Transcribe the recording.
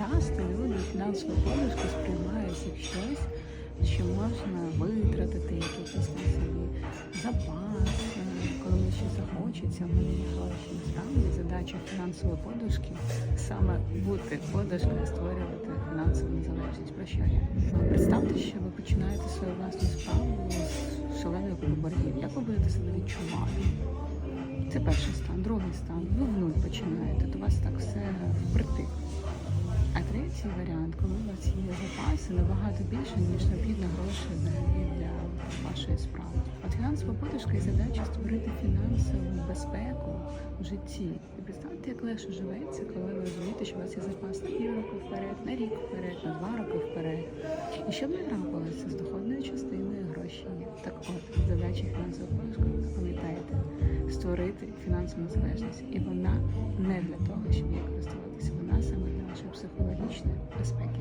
часто люди фінансову подушку сприймають як щось, що можна витратити, якийсь на собі запас, коли мені щось захочеться, є гроші. Насправді задача фінансової подушки саме бути подушкою, створювати фінансову незалежність. Про що я? Представте, що ви починаєте свою власну справу з шаленої боргів. Як ви будете себе відчувати? Це перший стан, другий стан. Ви в нуль починаєте, то у вас так все впритик. Третій варіант, коли у вас є запаси набагато більше, ніж необхідно грошей взагалі для вашої справи. От фінансова подушка і задача створити фінансову безпеку в житті. І представте, як легше живеться, коли ви розумієте, що у вас є запас на півроку вперед, на рік вперед, на два роки вперед. І щоб не трапилося з доходною частиною гроші є. Так от, задача фінансової подушки, пам'ятаєте, створити фінансову незалежність. І вона не для того, щоб її користуватися, психологічної безпеки.